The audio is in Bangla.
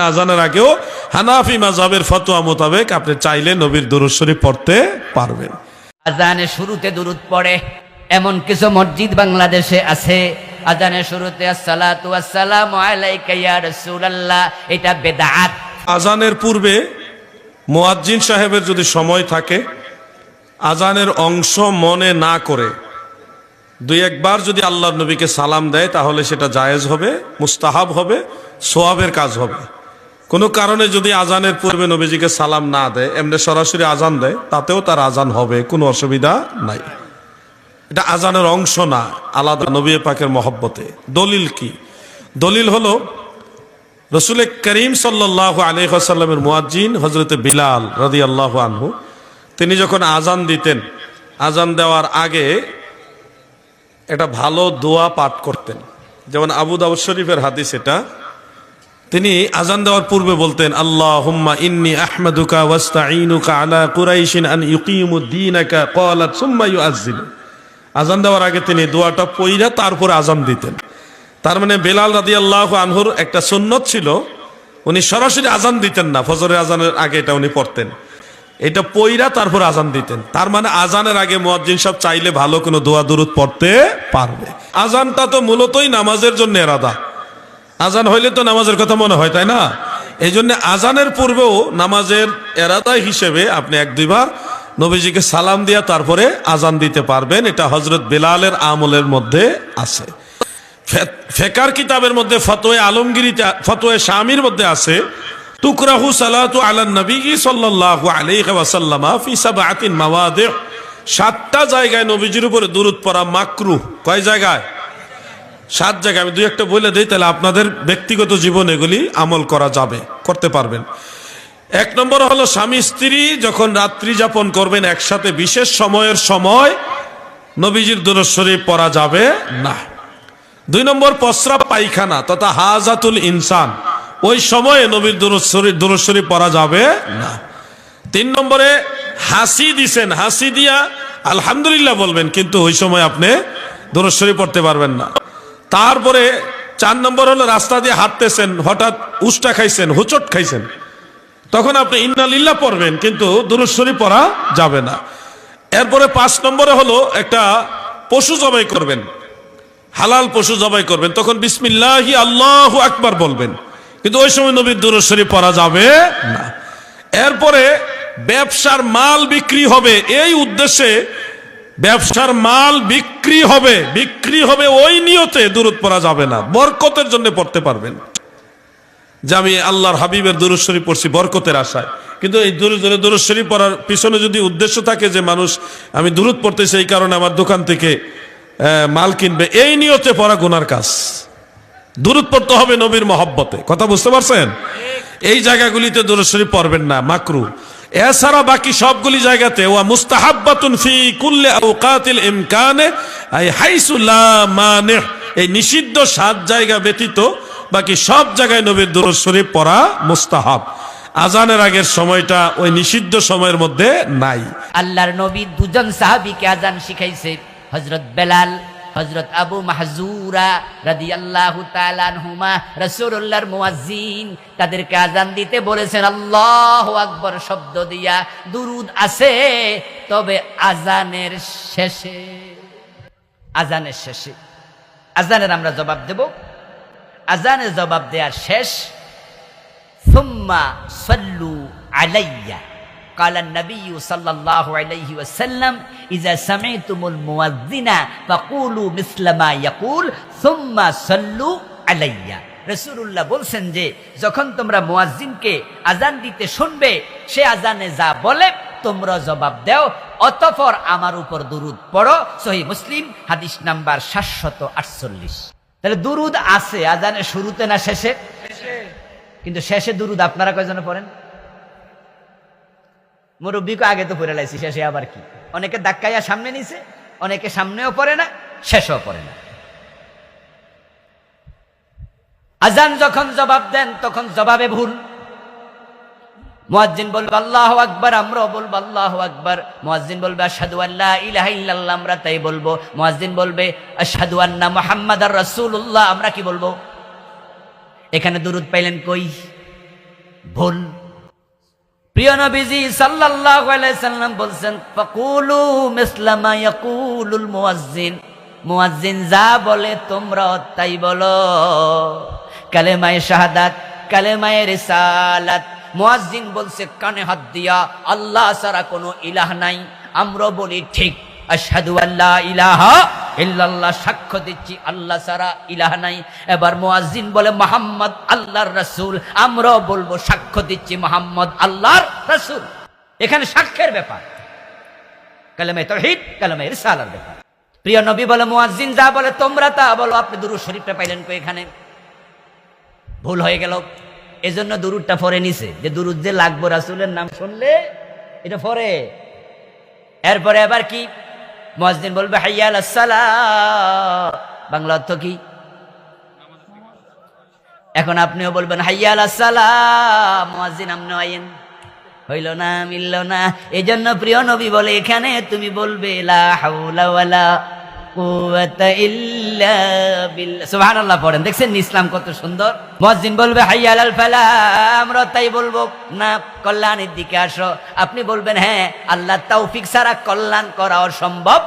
আজানের আগেও হানাফি মাজাবের ফতোয়া মোতাবেক আপনি চাইলে নবীর দুরুদ শরীফ পড়তে পারবেন। আজানের শুরুতে দুরুদ পড়ে এমন কিছু মসজিদ বাংলাদেশে আছে। আজানের শুরুতে আসসালাতু আসসালামু আলাইকা ইয়া রাসূলুল্লাহ এটা বেদাত। আজানের পূর্বে মোয়াজ্জিন সাহেবের যদি সময় থাকে আজানের অংশ মনে না করে দুই একবার যদি আল্লাহর নবীকে সালাম দেয় তাহলে সেটা জায়েজ হবে মুস্তাহাব হবে সোয়াবের কাজ হবে। কোনো কারণে যদি আজানের পূর্বে নবীজিকে সালাম না দেয়, এমনি সরাসরি আজান দেয়, তাতেও তার আজান হবে, কোনো অসুবিধা নাই। এটা আজানের অংশ না, আলাদা নবী পাকের মহব্বতে। দলিল কি? দলিল হলো, রসুল করিম সাল্লাহ আলহাসাল্লামের মুয়াজ্জিন হজরতে বিলাল রদি আল্লাহ আনহু, তিনি যখন আজান দিতেন, আজান দেওয়ার আগে একটা ভালো দোয়া পাঠ করতেন। যেমন আবু দাউদ শরীফের হাদিস এটা তিনি আজান দেওয়ার পূর্বে বলতেন আল্লাহ হুম্মা ইন্নি আহমদুকা ওয়াস্তাইনুকা আলা কুরাইশিন আন ইউকিমুদ্দিনাকা ক্বালাত সুম্মা ইউআজ্জিনু আজান দেওয়ার আগে তিনি দোয়াটা পইরা তারপরে আজান দিতেন। তার মানে বেলাল রাদি আল্লাহ আনহুর একটা সুন্নত ছিল, উনি সরাসরি আজান দিতেন না, ফজরের আজানের আগে এটা উনি পড়তেন। এটা পইরা তারপর আজান দিতেন। তার মানে আজানের আগে মুয়াজ্জিন সব চাইলে ভালো কোনো দোয়া দুরুদ পড়তে পারবে। আজানটা তো মূলতই নামাজের জন্য এরাদা। আজান হইলে তো নামাজের কথা মনে হয়, তাই না? এই জন্য আজানের পূর্বেও নামাজের এরাদা হিসেবে আপনি এক দুইবার নবীজিকে সালাম দিয়া তারপরে আজান দিতে পারবেন। এটা হজরত বেলালের আমলের মধ্যে আছে। ফেকার কিতাবের মধ্যে ফতোয়ে আলমগিরিতে, ফতোয়ে শামির মধ্যে আছে, তুকরাহু সালাতু আলা নবী সাল্লাল্লাহু আলাইহি ওয়াসাল্লামা ফি সাবআতিন সাতটা জায়গায় নবীজির উপরে দুরূদ পড়া মাকরু কয় জায়গায়? সাত জায়গায় আমি দুই একটা বলে দিই, তাহলে আপনাদের ব্যক্তিগত জীবন এগুলি আমল করা যাবে, করতে পারবেন। এক নম্বর হলো স্বামী স্ত্রী যখন রাত্রি যাপন করবেন একসাথে, বিশেষ সময়ের সময় নবীজির দুরূদ শরীফ পড়া যাবে না। দুই নম্বর পসরা পায়খানা, তথা হাজাতুল ইনসান, ওই সময়ে নবীর দুরস্বরী পড়া যাবে না। তিন নম্বরে হাসি দিছেন, হাসি দিয়া আলহামদুলিল্লাহ বলবেন, কিন্তু ওই সময় আপনি দুরস্বরী পড়তে পারবেন না। তারপরে চার নম্বর হলো রাস্তা দিয়ে হাঁটতেছেন, হঠাৎ উষ্টা খাইছেন, হুচট খাইছেন। তখন আপনি ইন্নালিল্লাহ পড়বেন, কিন্তু দুরস্বরী পড়া যাবে না। এরপরে পাঁচ নম্বরে হলো একটা পশু জবাই করবেন, হালাল পশু জবাই করবেন। তখন বিসমিল্লাহি আল্লাহ আকবার বলবেন, কিন্তু ওই সময় নবীর দুরস্বরী পড়া যাবে না। এরপরে ব্যবসার মাল বিক্রি হবে, এই উদ্দেশ্যে ব্যবসার মাল বিক্রি হবে বিক্রি হবে ওই নিয়তে দূরত পড়া যাবে না, বরকতের জন্য পড়তে পারবেন। যে আমি আল্লাহর হাবিবের দুরুশ্বরী পড়ছি বরকতের আশায়। কিন্তু এই দুরুশ্বরী পড়ার পিছনে যদি উদ্দেশ্য থাকে যে মানুষ, আমি দূরত পড়তেছি এই কারণে আমার দোকান থেকে মাল কিনবে, এই নিয়তে পড়া গুনার কাজ। দূরত পড়তে হবে নবীর মহব্বতে। কথা বুঝতে পারছেন? এই জায়গাগুলিতে দুরুশ্বরী পড়বেন না, মাকরু। এছাড়া বাকি সবগুলি জায়গাতে, ওয়া মুস্তাহাব্বাতুন ফি কুল্লি আওকাতিল ইমকানে, আই হাইসু লা এই নিষিদ্ধ সাত জায়গা ব্যতীত বাকি সব জায়গায় নবীর দুরূদ শরীফ পড়া মুস্তাহাব। আজানের আগের সময়টা ওই নিষিদ্ধ সময়ের মধ্যে নাই। আল্লাহর নবী দুজন সাহাবীকে আজান শিখাইছে, হযরত বেলাল হজরত আবু মাহজুরা রাজি আল্লাহ তালানহুমা রসুল্লাহর মুওয়াজিন তাদেরকে আজান দিতে বলেছেন, আল্লাহ আকবর শব্দ দিয়া দুরুদ আছে, তবে আজানের শেষে আজানের শেষে আজানের আমরা জবাব দেব। আজানের জবাব দেয়া শেষ, সুম্মা সল্লু আলাইয়া। قال النبي صلى الله عليه وسلم إذا سمعتم المؤذن فقولوا مثل ما يقول ثم صلوا علي রসুল্লাহ বলছেন যে যখন তোমরা মুয়াজ্জিনকে আজান দিতে শুনবে সে আজানে যা বলে তোমরা জবাব দাও অতঃপর আমার উপর দুরুদ পড়ো সহি মুসলিম হাদিস নাম্বার সাতশত আটচল্লিশ তাহলে দুরুদ আছে আজানের শুরুতে না শেষে কিন্তু শেষে দুরুদ আপনারা কয়জনে পড়েন মুরব্বীকে আগে তো পড়ে লাইছি, শেষে আবার কি? অনেকে ধাক্কাইয়া সামনে নিছে, অনেকে সামনেও পড়ে না, শেষও পড়ে না। আজান যখন জবাব দেন, তখন জবাবে ভুল। মুয়াজ্জিন বলবে, আল্লাহ আকবার আমরাও বলব, আল্লাহ আকবার মুয়াজ্জিন বলবে, আশহাদু আল্লাহ ইলাহা ইল্লাল্লাহ আমরা তাই বলব। মুয়াজ্জিন বলবে, আশহাদু আন্না মুহাম্মাদার রাসূলুল্লাহ আমরা কি বলব? এখানে দুরুদ পাইলেন কই? ভুল। প্রিয় নবীজি সাল্লাল্লাহু আলাইহি সাল্লাম বলছেন, ফাকুলু মিসলামা ইয়াকুলুল মুয়াজ্জিন। মুয়াজ্জিন যা বলে তোমরা তাই বলো। কালেমায়ে শাহাদাত, কালেমায়ে রিসালাত। মুয়াজ্জিন বলছে, কানে হাত দিয়া আল্লাহ ছাড়া কোনো ইলাহ নাই। আমরা বলি, ঠিক। আশহাদু আল্লাহ ইলাহা ইল্লাল্লাহ সাক্ষ্য দিচ্ছি, আল্লাহ সারা ইলাহ নাই। এবার মুয়াজ্জিন বলে, মোহাম্মদ আল্লাহর রাসূল। আমরাও বলব, সাক্ষ্য দিচ্ছি মোহাম্মদ আল্লাহর রাসূল। এখানে সাক্ষ্যের ব্যাপার। কালেমে তৌহিদ, কালেমে রিসালার ব্যাপার। প্রিয় নবী বলে, মুয়াজ্জিন যা বলে, তোমরা তা বলো। আপনি দুরুদ শরীফটা পাইলেন কই এখানে? ভুল হয়ে গেল। এজন্য দুরুদটা পরে নিছে। যে দুরুদ যে লাগবো রাসূলের নাম শুনলে, এটা পরে। এরপরে আবার কি? মসজিদ বলবে, হাইয়াল বাংলা অর্থ কি? এখন আপনিও বলবেন, হাইয়াল আসসালাম। মুয়াজ্জিন আপনি আইন হইল না, মিলল না। এই জন্য প্রিয় নবী বলে, এখানে তুমি বলবে, লা হাওলা ওয়ালা দেখছেন ইসলাম কত সুন্দর? বলবে আমরা তাই বলব, না, কল্যাণের দিকে আসো। আপনি বলবেন হ্যাঁ আল্লাহ তৌফিক সারা কল্যাণ করা সম্ভব